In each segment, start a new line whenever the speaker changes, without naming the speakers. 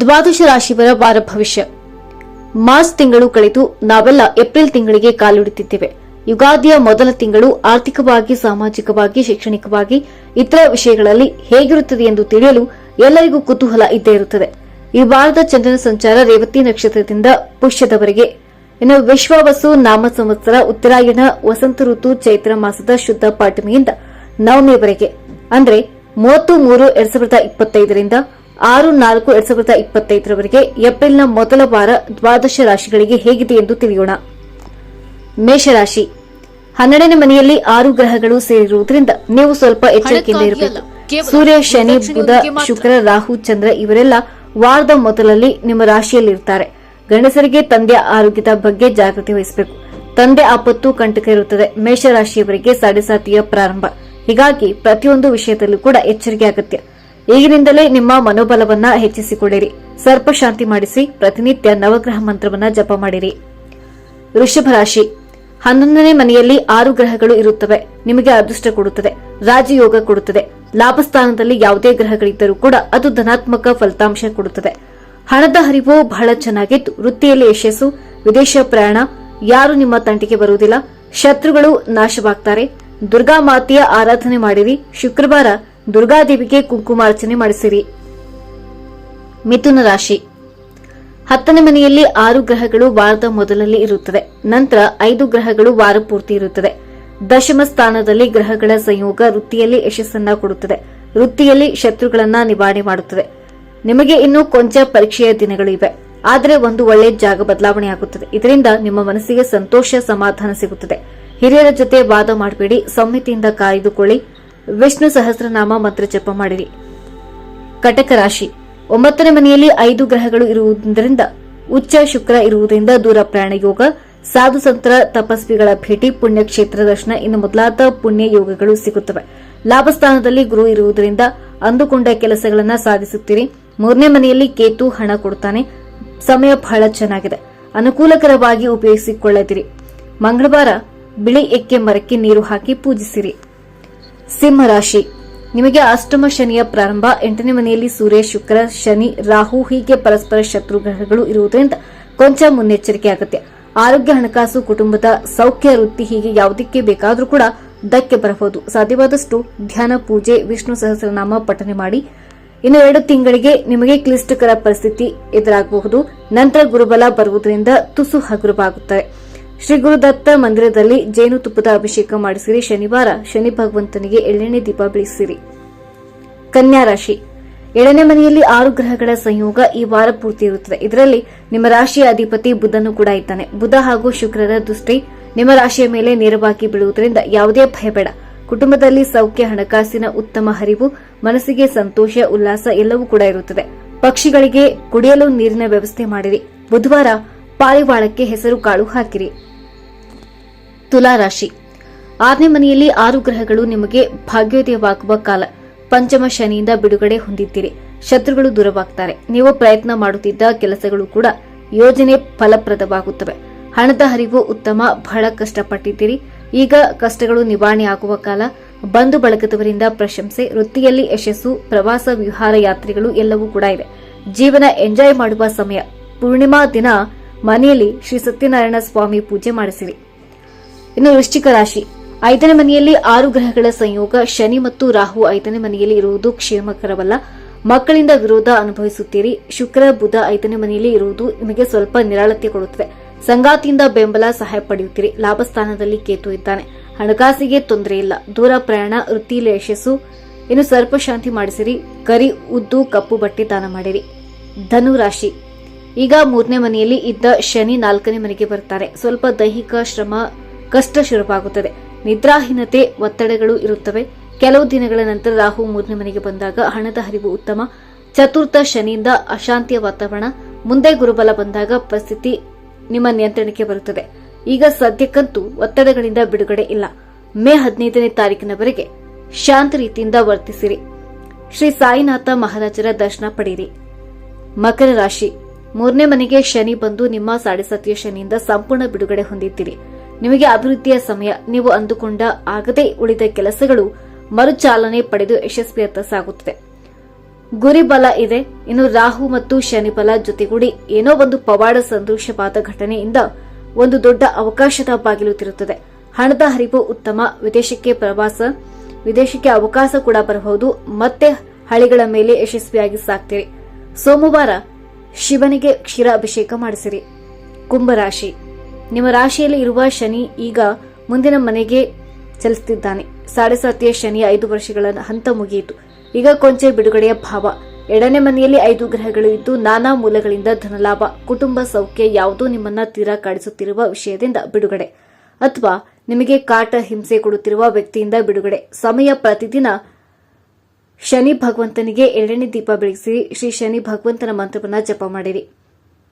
ದ್ವಾದಶ ರಾಶಿಯವರ ವಾರ ಭವಿಷ್ಯ. ಮಾರ್ಚ್ ತಿಂಗಳು ಕಳೆದು ನಾವೆಲ್ಲ ಏಪ್ರಿಲ್ ತಿಂಗಳಿಗೆ ಕಾಲಿಡುತ್ತಿದ್ದೇವೆ. ಯುಗಾದಿಯ ಮೊದಲ ತಿಂಗಳು ಆರ್ಥಿಕವಾಗಿ, ಸಾಮಾಜಿಕವಾಗಿ, ಶೈಕ್ಷಣಿಕವಾಗಿ ಇತರ ವಿಷಯಗಳಲ್ಲಿ ಹೇಗಿರುತ್ತದೆ ಎಂದು ತಿಳಿಯಲು ಎಲ್ಲರಿಗೂ ಕುತೂಹಲ ಇದ್ದೇ ಇರುತ್ತದೆ. ಈ ವಾರದ ಚಂದ್ರನ ಸಂಚಾರ ರೇವತಿ ನಕ್ಷತ್ರದಿಂದ ಪುಷ್ಯದವರೆಗೆ. ಇನ್ನು ವಿಶ್ವವಸು ನಾಮ ಸಂವತ್ಸರ ಉತ್ತರಾಯಣ, ವಸಂತ ಋತು, ಚೈತ್ರ ಮಾಸದ ಶುದ್ಧ ಪಾಠಮಿಯಿಂದ ನವಮಿಯವರೆಗೆ ಅಂದ್ರೆ ಮೂವತ್ತು ಮೂರು ಎರಡ್ ಸಾವಿರದ ಇಪ್ಪತ್ತೈದರಿಂದ ಆರು ನಾಲ್ಕು ಎರಡ್ ಸಾವಿರದ ಇಪ್ಪತ್ತೈದರವರೆಗೆ ಏಪ್ರಿಲ್ನ ಮೊದಲ ವಾರ ದ್ವಾದಶ ರಾಶಿಗಳಿಗೆ ಹೇಗಿದೆ ಎಂದು ತಿಳಿಯೋಣ. ಮೇಷರಾಶಿ. ಹನ್ನೆರಡನೇ ಮನೆಯಲ್ಲಿ ಆರು ಗ್ರಹಗಳು ಸೇರಿರುವುದರಿಂದ ನೀವು ಸ್ವಲ್ಪ ಎಚ್ಚರಿಕೆಯಿಂದ ಇರಬೇಕು. ಸೂರ್ಯ ಶನಿ ಬುಧ ಶುಕ್ರ ರಾಹು ಚಂದ್ರ ಇವರೆಲ್ಲ ವಾರದ ಮೊದಲಲ್ಲಿ ನಿಮ್ಮ ರಾಶಿಯಲ್ಲಿರುತ್ತಾರೆ ಗಂಡಸರಿಗೆ ತಂದೆಯ ಆರೋಗ್ಯದ ಬಗ್ಗೆ ಜಾಗೃತಿ ವಹಿಸಬೇಕು. ತಂದೆ ಆಪತ್ತು ಕಂಟಕ ಇರುತ್ತದೆ ಮೇಷರಾಶಿಯವರಿಗೆ ಸಾಡೆಸಾತಿಯ ಪ್ರಾರಂಭ. ಹೀಗಾಗಿ ಪ್ರತಿಯೊಂದು ವಿಷಯದಲ್ಲೂ ಕೂಡ ಎಚ್ಚರಿಕೆ ಅಗತ್ಯ. ಈಗಿನಿಂದಲೇ ನಿಮ್ಮ ಮನೋಬಲವನ್ನ ಹೆಚ್ಚಿಸಿಕೊಳ್ಳಿರಿ. ಸರ್ಪ ಶಾಂತಿ ಮಾಡಿಸಿ ಪ್ರತಿನಿತ್ಯ ನವಗ್ರಹ ಮಂತ್ರವನ್ನ ಜಪ ಮಾಡಿರಿ. ವೃಷಭ ರಾಶಿ, ಹನ್ನೊಂದನೇ ಮನೆಯಲ್ಲಿ ಆರು ಗ್ರಹಗಳು ಇರುತ್ತವೆ. ನಿಮಗೆ ಅದೃಷ್ಟ ಕೊಡುತ್ತದೆ, ರಾಜಯೋಗ ಕೊಡುತ್ತದೆ. ಲಾಭಸ್ಥಾನದಲ್ಲಿ ಯಾವುದೇ ಗ್ರಹಗಳಿದ್ದರೂ ಕೂಡ ಅದು ಧನಾತ್ಮಕ ಫಲಿತಾಂಶ ಕೊಡುತ್ತದೆ. ಹಣದ ಹರಿವು ಬಹಳ ಚೆನ್ನಾಗಿದ್ದು ವೃತ್ತಿಯಲ್ಲಿ ಯಶಸ್ಸು, ವಿದೇಶ ಪ್ರಯಾಣ, ಯಾರು ನಿಮ್ಮ ತಂಟಿಗೆ ಬರುವುದಿಲ್ಲ. ಶತ್ರುಗಳು ನಾಶವಾಗ್ತಾರೆ. ದುರ್ಗಾ ಮಾತೆಯ ಆರಾಧನೆ ಮಾಡಿರಿ. ಶುಕ್ರವಾರ ದುರ್ಗಾದೇವಿಗೆ ಕುಂಕುಮಾರ್ಚನೆ ಮಾಡಿಸಿರಿ. ಮಿಥುನ ರಾಶಿ. ಹತ್ತನೇ ಮನೆಯಲ್ಲಿ ಆರು ಗ್ರಹಗಳು ವಾರದ ಮೊದಲಲ್ಲಿ ಇರುತ್ತದೆ. ನಂತರ ಐದು ಗ್ರಹಗಳು ವಾರ ಪೂರ್ತಿ ಇರುತ್ತದೆ. ದಶಮ ಸ್ಥಾನದಲ್ಲಿ ಗ್ರಹಗಳ ಸಂಯೋಗ ವೃತ್ತಿಯಲ್ಲಿ ಯಶಸ್ಸನ್ನ ಕೊಡುತ್ತದೆ. ವೃತ್ತಿಯಲ್ಲಿ ಶತ್ರುಗಳನ್ನ ನಿವಾರಣೆ ಮಾಡುತ್ತದೆ. ನಿಮಗೆ ಇನ್ನೂ ಕೊಂಚ ಪರೀಕ್ಷೆಯ ದಿನಗಳು ಇವೆ. ಆದರೆ ಒಂದು ಒಳ್ಳೆ ಜಾಗ ಬದಲಾವಣೆಯಾಗುತ್ತದೆ ಇದರಿಂದ ನಿಮ್ಮ ಮನಸ್ಸಿಗೆ ಸಂತೋಷ, ಸಮಾಧಾನ ಸಿಗುತ್ತದೆ. ಹಿರಿಯರ ಜೊತೆ ವಾದ ಮಾಡಬೇಡಿ. ಸಂಹಿತೆಯಿಂದ ಕಾಯ್ದುಕೊಳ್ಳಿ. ವಿಷ್ಣು ಸಹಸ್ರನಾಮ ಮಂತ್ರ ಜಪ ಮಾಡಿರಿ. ಕಟಕ ರಾಶಿ. ಒಂಬತ್ತನೇ ಮನೆಯಲ್ಲಿ ಐದು ಗ್ರಹಗಳು ಇರುವುದರಿಂದ ಉಚ್ಚ ಶುಕ್ರ ಇರುವುದರಿಂದ ದೂರ ಪ್ರಯಾಣ ಯೋಗ ಸಾಧು ಸಂತರ, ತಪಸ್ವಿಗಳ ಭೇಟಿ, ಪುಣ್ಯಕ್ಷೇತ್ರ ದರ್ಶನ, ಇನ್ನು ಮೊದಲಾದ ಪುಣ್ಯ ಯೋಗಗಳು ಸಿಗುತ್ತವೆ. ಲಾಭಸ್ಥಾನದಲ್ಲಿ ಗುರು ಇರುವುದರಿಂದ ಅಂದುಕೊಂಡ ಕೆಲಸಗಳನ್ನು ಸಾಧಿಸುತ್ತೀರಿ. ಮೂರನೇ ಮನೆಯಲ್ಲಿ ಕೇತು ಹಣ ಕೊಡುತ್ತಾನೆ. ಸಮಯ ಬಹಳ ಚೆನ್ನಾಗಿದೆ. ಅನುಕೂಲಕರವಾಗಿ ಉಪಯೋಗಿಸಿಕೊಳ್ಳದಿರಿ. ಮಂಗಳವಾರ ಬಿಳಿ ಎಕ್ಕೆ ಮರಕ್ಕೆ ನೀರು ಹಾಕಿ ಪೂಜಿಸಿರಿ. ಸಿಂಹರಾಶಿ. ನಿಮಗೆ ಅಷ್ಟಮ ಶನಿಯ ಪ್ರಾರಂಭ, ಎಂಟನೇ ಮನೆಯಲ್ಲಿ ಸೂರ್ಯ, ಶುಕ್ರ, ಶನಿ, ರಾಹು, ಹೀಗೆ ಪರಸ್ಪರ ಶತ್ರು ಗ್ರಹಗಳು ಇರುವುದರಿಂದ ಕೊಂಚ ಮುನ್ನೆಚ್ಚರಿಕೆ ಅಗತ್ಯ ಆರೋಗ್ಯ, ಹಣಕಾಸು, ಕುಟುಂಬದ ಸೌಖ್ಯ, ವೃತ್ತಿ ಹೀಗೆ ಯಾವುದಕ್ಕೆ ಬೇಕಾದರೂ ಕೂಡ ಧಕ್ಕೆ ಬರಬಹುದು. ಸಾಧ್ಯವಾದಷ್ಟು ಧ್ಯಾನ, ಪೂಜೆ, ವಿಷ್ಣು ಸಹಸ್ರನಾಮ ಪಠನೆ ಮಾಡಿ. ಇನ್ನು ಎರಡು ತಿಂಗಳಿಗೆ ನಿಮಗೆ ಕ್ಲಿಷ್ಟಕರ ಪರಿಸ್ಥಿತಿ ಎದುರಾಗಬಹುದು. ನಂತರ ಗುರುಬಲ ಬರುವುದರಿಂದ ತುಸು ಹಗುರವಾಗುತ್ತದೆ. ಶ್ರೀ ಗುರುದತ್ತ ಮಂದಿರದಲ್ಲಿ ಜೇನುತುಪ್ಪದ ಅಭಿಷೇಕ ಮಾಡಿಸಿರಿ. ಶನಿವಾರ ಶನಿ ಭಗವಂತನಿಗೆ ಎಳ್ಳೆಣ್ಣೆ ದೀಪ ಬೆಳೆಸಿರಿ. ಕನ್ಯಾ ರಾಶಿ. ಎಳನೇ ಮನೆಯಲ್ಲಿ ಆರು ಗ್ರಹಗಳ ಸಂಯೋಗ ಈ ವಾರ ಪೂರ್ತಿ ಇರುತ್ತದೆ ಇದರಲ್ಲಿ ನಿಮ್ಮ ರಾಶಿಯ ಅಧಿಪತಿ ಬುಧನು ಕೂಡ ಇದ್ದಾನೆ. ಬುಧ ಹಾಗೂ ಶುಕ್ರರ ದೃಷ್ಟಿ ನಿಮ್ಮ ರಾಶಿಯ ಮೇಲೆ ನೇರವಾಗಿ ಬೀಳುವುದರಿಂದ ಯಾವುದೇ ಭಯಬೇಡ ಕುಟುಂಬದಲ್ಲಿ ಸೌಖ್ಯ, ಹಣಕಾಸಿನ ಉತ್ತಮ ಹರಿವು, ಮನಸ್ಸಿಗೆ ಸಂತೋಷ, ಉಲ್ಲಾಸ ಎಲ್ಲವೂ ಕೂಡ ಇರುತ್ತದೆ. ಪಕ್ಷಿಗಳಿಗೆ ಕುಡಿಯಲು ನೀರಿನ ವ್ಯವಸ್ಥೆ ಮಾಡಿರಿ. ಬುಧವಾರ ಪಾರಿವಾಳಕ್ಕೆ ಹೆಸರು ಕಾಳು ಹಾಕಿರಿ. ತುಲಾ ರಾಶಿ. ಆರನೇ ಮನೆಯಲ್ಲಿ ಆರು ಗ್ರಹಗಳು ನಿಮಗೆ ಭಾಗ್ಯೋದಯವಾಗುವ ಕಾಲ. ಪಂಚಮ ಶನಿಯಿಂದ ಬಿಡುಗಡೆ ಹೊಂದಿದ್ದೀರಿ. ಶತ್ರುಗಳು ದೂರವಾಗ್ತಾರೆ. ನೀವು ಪ್ರಯತ್ನ ಮಾಡುತ್ತಿದ್ದ ಕೆಲಸಗಳು ಕೂಡ ಯೋಜನೆ ಫಲಪ್ರದವಾಗುತ್ತವೆ. ಹಣದ ಹರಿವು ಉತ್ತಮ, ಬಹಳ ಕಷ್ಟಪಟ್ಟಿದ್ದೀರಿ. ಈಗ ಕಷ್ಟಗಳು ನಿವಾರಣೆ ಆಗುವ ಕಾಲ. ಬಂಧು ಬಳಗದವರಿಂದ ಪ್ರಶಂಸೆ, ವೃತ್ತಿಯಲ್ಲಿ ಯಶಸ್ಸು, ಪ್ರವಾಸ, ವಿಹಾರ ಯಾತ್ರೆಗಳು ಎಲ್ಲವೂ ಕೂಡ ಇವೆ. ಜೀವನ ಎಂಜಾಯ್ ಮಾಡುವ ಸಮಯ. ಪೂರ್ಣಿಮಾ ದಿನ ಮನೆಯಲ್ಲಿ ಶ್ರೀ ಸತ್ಯನಾರಾಯಣ ಸ್ವಾಮಿ ಪೂಜೆ ಮಾಡಿಸಿರಿ. ಇನ್ನು ವೃಶ್ಚಿಕ ರಾಶಿ. ಐದನೇ ಮನೆಯಲ್ಲಿ ಆರು ಗ್ರಹಗಳ ಸಂಯೋಗ, ಶನಿ ಮತ್ತು ರಾಹು ಐದನೇ ಮನೆಯಲ್ಲಿ ಇರುವುದು ಕ್ಷೇಮಕರವಲ್ಲ. ಮಕ್ಕಳಿಂದ ವಿರೋಧ ಅನುಭವಿಸುತ್ತೀರಿ. ಶುಕ್ರ, ಬುಧ ಐದನೇ ಮನೆಯಲ್ಲಿ ಇರುವುದು ನಿಮಗೆ ಸ್ವಲ್ಪ ನಿರಾಳತೆ ಕೊಡುತ್ತದೆ. ಸಂಗಾತಿಯಿಂದ ಬೆಂಬಲ ಸಹಾಯ ಪಡೆಯುತ್ತೀರಿ. ಲಾಭಸ್ಥಾನದಲ್ಲಿ ಕೇತು ಇದ್ದಾನೆ. ಹಣಕಾಸಿಗೆ ತೊಂದರೆ ಇಲ್ಲ. ದೂರ ಪ್ರಯಾಣ ವೃತ್ತಿಯಲ್ಲಿ ಯಶಸ್ಸು. ಇನ್ನು ಸರ್ಪಶಾಂತಿ ಮಾಡಿಸಿರಿ. ಕರಿ, ಉದ್ದು, ಕಪ್ಪು ಬಟ್ಟೆ ದಾನ ಮಾಡಿರಿ. ಧನು ರಾಶಿ. ಈಗ ಮೂರನೇ ಮನೆಯಲ್ಲಿ ಇದ್ದ ಶನಿ ನಾಲ್ಕನೇ ಮನೆಗೆ ಬರ್ತಾರೆ. ಸ್ವಲ್ಪ ದೈಹಿಕ ಶ್ರಮ ಕಷ್ಟ ಶುರುವಾಗುತ್ತದೆ. ನಿದ್ರಾಹೀನತೆ ಒತ್ತಡಗಳು ಇರುತ್ತವೆ. ಕೆಲವು ದಿನಗಳ ನಂತರ ರಾಹು ಮೂರನೇ ಮನೆಗೆ ಬಂದಾಗ ಹಣದ ಹರಿವು ಉತ್ತಮ. ಚತುರ್ಥ ಶನಿಯಿಂದ ಅಶಾಂತಿಯ ವಾತಾವರಣ. ಮುಂದೆ ಗುರುಬಲ ಬಂದಾಗ ಪರಿಸ್ಥಿತಿ ನಿಮ್ಮ ನಿಯಂತ್ರಣಕ್ಕೆ ಬರುತ್ತದೆ. ಈಗ ಸದ್ಯಕ್ಕಂತೂ ಒತ್ತಡಗಳಿಂದ ಬಿಡುಗಡೆ ಇಲ್ಲ. ಮೇ ಹದಿನೈದನೇ ತಾರೀಕಿನವರೆಗೆ ಶಾಂತ ರೀತಿಯಿಂದ ವರ್ತಿಸಿರಿ. ಶ್ರೀ ಸಾಯಿನಾಥ ಮಹಾರಾಜರ ದರ್ಶನ ಪಡೆಯಿರಿ. ಮಕರ ರಾಶಿ. ಮೂರನೇ ಮನೆಗೆ ಶನಿ ಬಂದು ನಿಮ್ಮ ಸಾಡೆಸತಿಯ ಶನಿಯಿಂದ ಸಂಪೂರ್ಣ ಬಿಡುಗಡೆ ಹೊಂದಿದ್ದೀರಿ. ನಿಮಗೆ ಅಭಿವೃದ್ಧಿಯ ಸಮಯ ನೀವು ಅಂದುಕೊಂಡ ಆಗದೇ ಉಳಿದ ಕೆಲಸಗಳು ಮರುಚಾಲನೆ ಪಡೆದು ಯಶಸ್ವಿಯತ್ತ ಸಾಗುತ್ತದೆ. ಗುರಿ ಬಲ ಇದೆ. ಇನ್ನು ರಾಹು ಮತ್ತು ಶನಿ ಬಲ ಜೊತೆಗೂಡಿ ಏನೋ ಒಂದು ಪವಾಡ ಸಂತೋಷವಾದ ಘಟನೆಯಿಂದ ಒಂದು ದೊಡ್ಡ ಅವಕಾಶದ ಬಾಗಿಲು ತಿರುತ್ತದೆ. ಹಣದ ಹರಿವು ಉತ್ತಮ. ವಿದೇಶಕ್ಕೆ ಪ್ರವಾಸ, ವಿದೇಶಕ್ಕೆ ಅವಕಾಶ ಕೂಡ ಬರಬಹುದು. ಮತ್ತೆ ಹಳಿಗಳ ಮೇಲೆ ಯಶಸ್ವಿಯಾಗಿ ಸಾಕ್ತೀರಿ. ಸೋಮವಾರ ಶಿವನಿಗೆ ಕ್ಷೀರಾಭಿಷೇಕ ಮಾಡಿಸಿರಿ. ಕುಂಭರಾಶಿ. ನಿಮ್ಮ ರಾಶಿಯಲ್ಲಿ ಇರುವ ಶನಿ ಈಗ ಮುಂದಿನ ಮನೆಗೆ ಚಲಿಸುತ್ತಿದ್ದಾನೆ. ಸಾತಿಯ ಶನಿ ಐದು ವರ್ಷಗಳ ಹಂತ ಮುಗಿಯಿತು. ಈಗ ಕೊಂಚ ಬಿಡುಗಡೆಯ ಭಾವ. ಎರಡನೇ ಮನೆಯಲ್ಲಿ ಐದು ಗ್ರಹಗಳು ಇದ್ದು ನಾನಾ ಮೂಲಗಳಿಂದ ಧನಲಾಭ, ಕುಟುಂಬ ಸೌಖ್ಯ ಯಾವುದೋ ನಿಮ್ಮನ್ನ ತೀರಾ ಕಾಡಿಸುತ್ತಿರುವ ವಿಷಯದಿಂದ ಬಿಡುಗಡೆ. ಅಥವಾ ನಿಮಗೆ ಕಾಟ ಹಿಂಸೆ ಕೊಡುತ್ತಿರುವ ವ್ಯಕ್ತಿಯಿಂದ ಬಿಡುಗಡೆ. ಸಮಯ ಪ್ರತಿದಿನ ಶನಿ ಭಗವಂತನಿಗೆ ಎರಡನೇ ದೀಪ ಬೆಳಗಿಸಿ ಶ್ರೀ ಶನಿ ಭಗವಂತನ ಮಂತ್ರವನ್ನ ಜಪ ಮಾಡಿರಿ.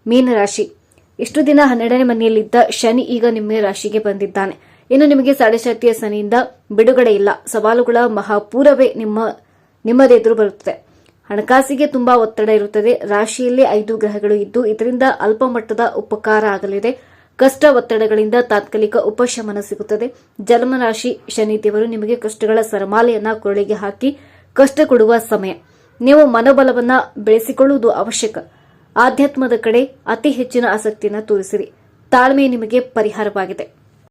ಮೀನರಾಶಿ. ಇಷ್ಟು ದಿನ ಹನ್ನೆರಡನೇ ಮನೆಯಲ್ಲಿದ್ದ ಶನಿ ಈಗ ನಿಮ್ಮ ರಾಶಿಗೆ ಬಂದಿದ್ದಾನೆ. ಇನ್ನು ನಿಮಗೆ ಸಾಡೆಶಾತಿಯ ಶನಿಯಿಂದ ಬಿಡುಗಡೆ ಇಲ್ಲ. ಸವಾಲುಗಳ ಮಹಾಪೂರವೇ ನಿಮ್ಮ ನಿಮ್ಮದೆದುರು ಬರುತ್ತದೆ. ಹಣಕಾಸಿಗೆ ತುಂಬಾ ಒತ್ತಡ ಇರುತ್ತದೆ. ರಾಶಿಯಲ್ಲಿ ಐದು ಗ್ರಹಗಳು ಇದ್ದು ಇದರಿಂದ ಅಲ್ಪ ಮಟ್ಟದ ಉಪಕಾರ ಆಗಲಿದೆ. ಕಷ್ಟ ಒತ್ತಡಗಳಿಂದ ತಾತ್ಕಾಲಿಕ ಉಪಶಮನ ಸಿಗುತ್ತದೆ. ಜನ್ಮರಾಶಿ ಶನಿದೇವರು ನಿಮಗೆ ಕಷ್ಟಗಳ ಸರಮಾಲೆಯನ್ನ ಕೊರಳಿಗೆ ಹಾಕಿ ಕಷ್ಟ ಕೊಡುವ ಸಮಯ. ನೀವು ಮನೋಬಲವನ್ನ ಬೆಳೆಸಿಕೊಳ್ಳುವುದು ಅವಶ್ಯಕ. ಆಧ್ಯಾತ್ಮದ ಕಡೆ ಅತಿ ಹೆಚ್ಚಿನ ಆಸಕ್ತಿಯನ್ನು ತೋರಿಸಿರಿ. ತಾಳ್ಮೆ ನಿಮಗೆ ಪರಿಹಾರವಾಗಿದೆ.